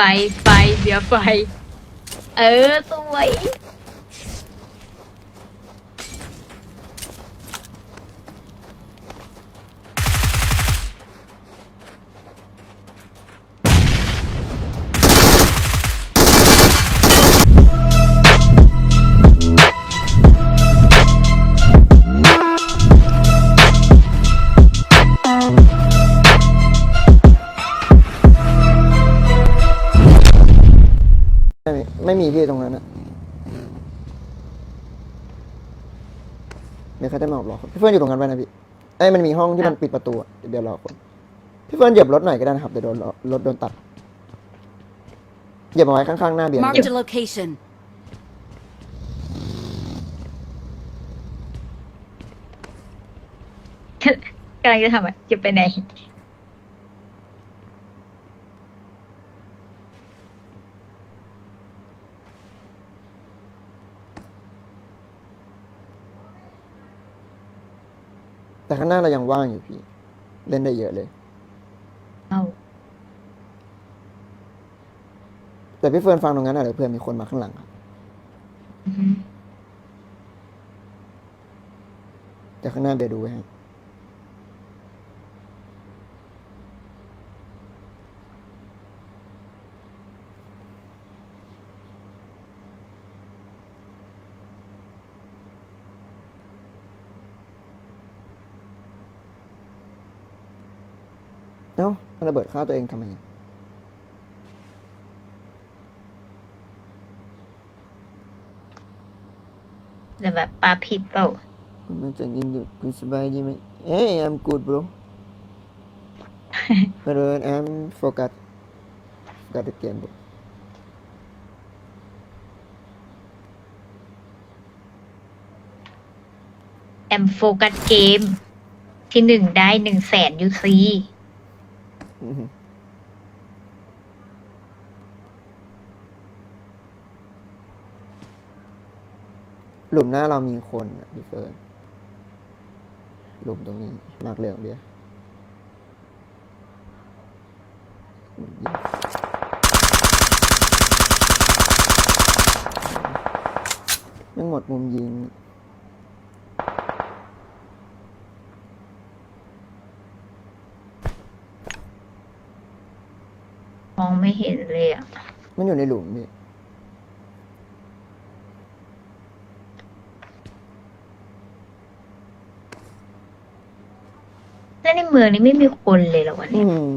ไฟ เดี๋ยวไฟ เออ สวย เดี๋ยวเขาจะมาหลอกคนพี่เฟิร์นอยู่ตรงนั้นไปนะพี่ไอ้ยมันมีห้องที่มันปิดประตูอะเดี๋ยวเดี๋ยวรอคนพี่เฟิร์นเหยียบรถหน่อยก็ได้นะครับเดี๋ยวโดนรถรถโดนตัดเหยียบเอาไว้ข้างๆหน้าเบียร์ Marked a location. กำลังจะทำอะจะไปไหน แต่ข้างหน้าเรายังว่างอยู่พี่ เล่นได้เยอะเลย เอาแต่พี่เฟิร์นฟังตรงนั้นอะเดี๋ยวเพื่อนมีคนมาข้างหลังครับอือหือแต่ข้างหน้าเบียร์ดูไว้ให้ มันระเบิดฆ่าตัวเองทำไมอะแต่แบบปลาผิดเปล่าคุณมาจากอินโดคุณสบายดีไหมเอ้ย I'm good bro but uh, I'm forgot forgot the game bro แอมโฟกัสเกม ที่หนึ่งได้หนึ่งแสนยูซีอือ หลุมหน้าเรามีคนอะพี่เฟิร์นหลุมตรงนี้มากเหลืองเดียวยังหมดมุมยิง มอง ไม่เห็นเลยอะ มันอยู่ในหลุมพี่แล้วในเมืองนี้ไม่มีคนเลยเหรอวะอืเนี่ยม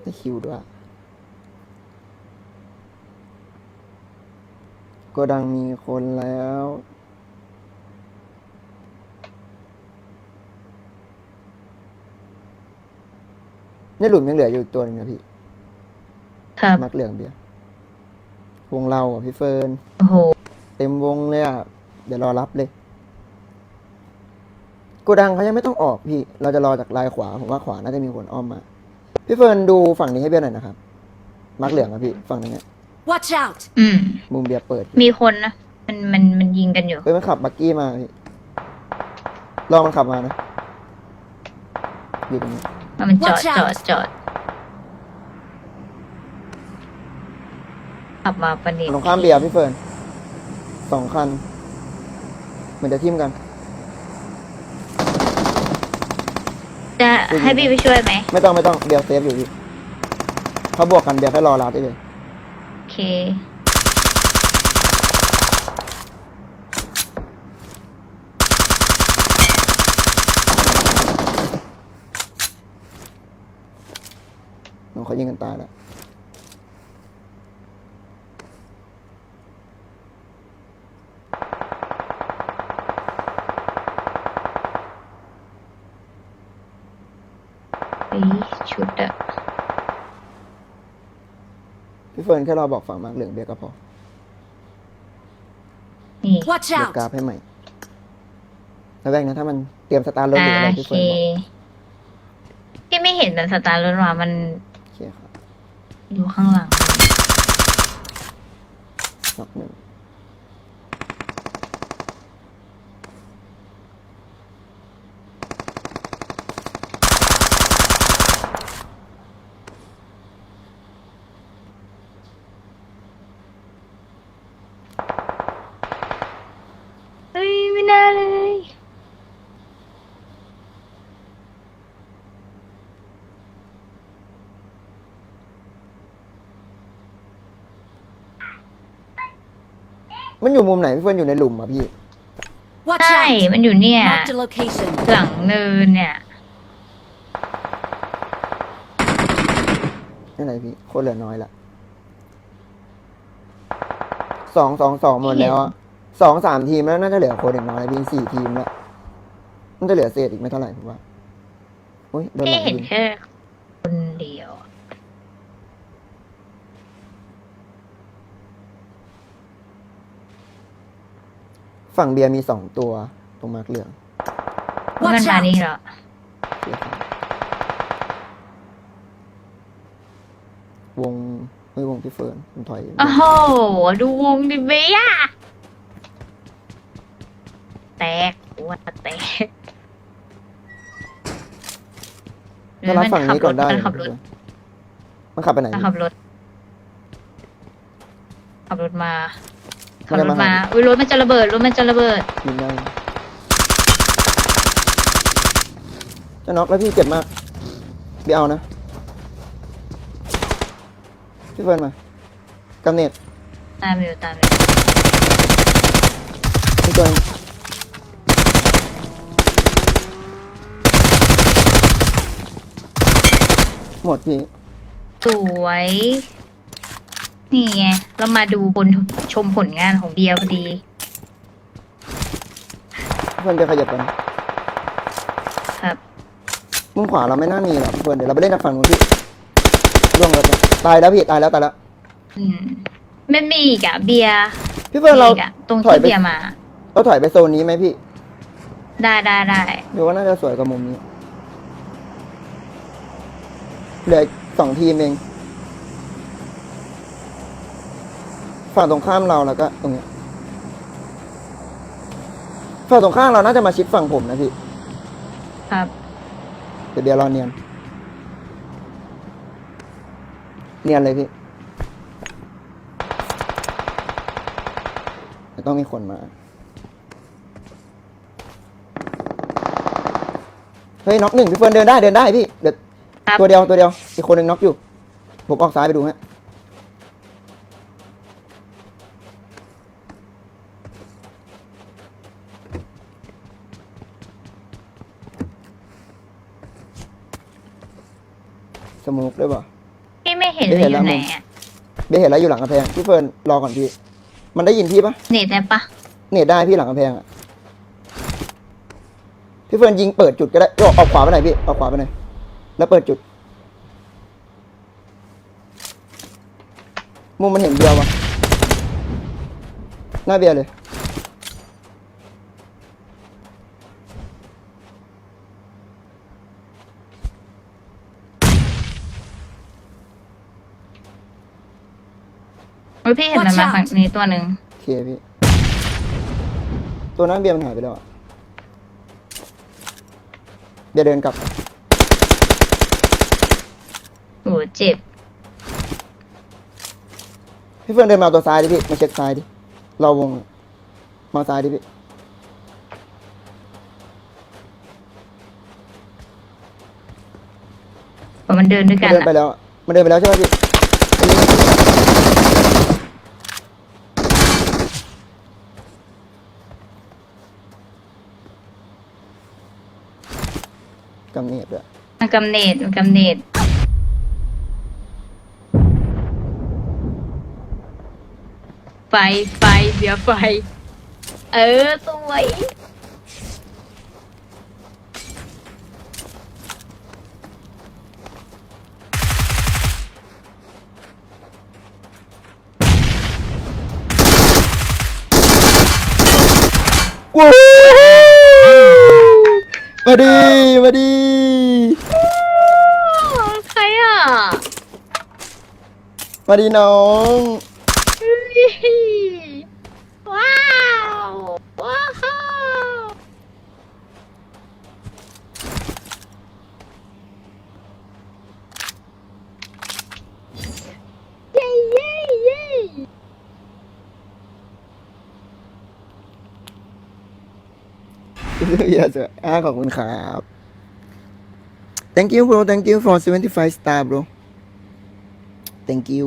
ได้คิวด้วย โกดังมีคนแล้ว ในหลุมยังเหลืออยู่ตัวหนึงนะพี่ครับ มักเหลืองเบียร์วงเราอะพี่เฟิร์นโอ้โห เต็มวงเลยอะเดี๋ยวรอรับเลยโกดังเขายังไม่ต้องออกพี่ เราจะรอจากลายขวาผมว่าขวาน่าจะมีคนอ้อมมาพี่เฟิร์นดูฝั่งนี้ให้เบียร์หน่อยนะครับมักเหลืองอะพี่ฝั่งนี้อะ Watch out! อืม มุมเบียร์เปิดมีคนนะ มันมันมันยิงกันอยู่ เฮ้ยมันขับบักกี้มาพี่ลองมันขับมานะ อยู่ตรงนี้ มันจอด Watch จ out อดจอดขับมาปะเนี่ยตรงข้ามเบียร์พี่เฟิร์นสองคัน เหมือนจะทิ่มกัน จะให้พี่ไปช่วยไหมไม่ต้องไม่ต้องเบียร์เซฟอยู่พี่เขาบวกกันเบียร์แค่รอรับได้เลย โอเค เขายิงกันตายแล้วเฮ้ยชุดอะพี่เฟิร์นแค่รอบอกฝั่งมาร์กเหลืองเบียร์ก็พอนี่ Watch เดี๋ยว out! กราฟให้ใหม่แล้วแบงนะถ้ามันเตรียมสตาร์ทรถหรืออะไรโอพี่เค เฟิร์นบอก พี่ไม่เห็นมันสตาร์ทรถมามันโอยู่ข้างหลังนอกหนึ่งเฮ้ยไม่น่าเลย มันอยู่มุมไหนพี่เฟิร์นอยู่ในหลุมอะพี่ Watch ใช่ out! มันอยู่เนี่ย Marked a location. หลังเนินเนี่ย นี่ไหนพี่โคนเหลือน้อยละสองสองสองหมดแล้วอะสองสามทีมแล้วน่าจะเหลือคนอีกน้อยพี่สี่ทีมแล้วมันจะเหลือเศษอีกไม่เท่าไหร่ผมว่าอุ้ยโดนหพี่ลังเห็นยิง แค่คนเดียว ฝั่งเบียร์มีสองตัวตรงมาร์กเหลืองมัน Watch มา out! นี่เหรอเสียครับวงไม่วงพี่เฟิร์นผมถอยโอ้โห ดูวงดิเบียแตกว่าแตกถ้ารับฝั่งนี้ก่อนได้มันขับรถมันขับไปไหนมันพี่ขับรถ ขับรถมามั ขันบจะรมาถหามาอุ้ยรถมันจะระเบิดรถมันจะระเบิดยิงได้จะน็อกแล้วพี่เจ็บมากพี่เอานะพี่เฟิร์นมากำเนิดตามอยู่ตามอยู่พี่ตัวเองหมดพี่สวย นี่ไงเรามาดูบนชมผลงานของเบียร์พอดีเพื่อนจะขยับกันครับมุมขวาเราไม่น่ามีหรอกเพื่อนเดี๋ยวเราไปเล่นทางฝั่งนู้นพี่ล่วงแล้วจ้ะตายแล้วพี่ตายแล้วตายแล้ว อืมไม่มีอีกอะเบียร์พี่เพื่อนเรามีอีกอะตรงถอยที่ไปเบียร์มา เราถอยไปโซนนี้ไหมพี่ได้ได้ได้เดี๋ยวว่าน่าจะสวยกว่ามุมนี้เหลือสองทีมเอง ฝั่งตรงข้ามเราแล้วก็ตรงเนี้ยฝั่งตรงข้ามเราน่าจะมาชิดฝั่งผมนะพี่ครับ เดี๋ยวเดี๋ยวรอเนียน เนียนเลยพี่แต่ต้องมีคนมา เฮ้ยน็อกหนึ่งพี่เฟิร์นเดินได้เดินได้พี่เดี๋ยวครับ ตัวเดียวตัวเดียวอีกคนหนึ่งน็อกอยู่ ผมออกซ้ายไปดูฮะ สโมุก ด้วยป่ะ พี่ไม่เห็นไม่เลยเห็นอแล้วยู่ไหนมุมอะเบสเห็นแล้วอยู่หลังกำแพงพี่เฟิร์นรอก่อนพี่ มันได้ยินพี่ปะเน็ตได้ปะเน็ตได้พี่หลังกำแพงอะพี่เฟิร์นยิงเปิดจุดก็ได้ออกออกขวาไปหน่อยพี่ออกขวาไปหน่อยแล้วเปิดจุด มุมมันเห็นเบียร์วะหน้าเบียร์เลย โอ้ยพี่เห็นมันมา Watch out ฝั่งนี้ตัวหนึ่งโอเคพี่ ตัวหน้าเบียร์มันหายไปแล้วอะเดี๋ยวเดินกลับ โอ้เจ็บ พี่เฟิร์นเดินมาเอาตัวซ้ายดิพี่ มาเช็คซ้ายดิ เราวงอะมาซ้ายดิพี่ เพราะมันเดินด้วยมักันนเดินไปอะแล้วอะมันเดินไปแล้วใช่ไหมพี่อันนี้กำเนิดด้วยมันกำเนิดมันกำเนิดไฟไฟเบียร์ไฟ เออสวยว้าว มาดีมาดีใครอะมาดีน้องว้าวว้าวเย้เย้เย้ เยร์สวยอ่าขอบคุณครับ thank you bro thank you for 75 star bro thank you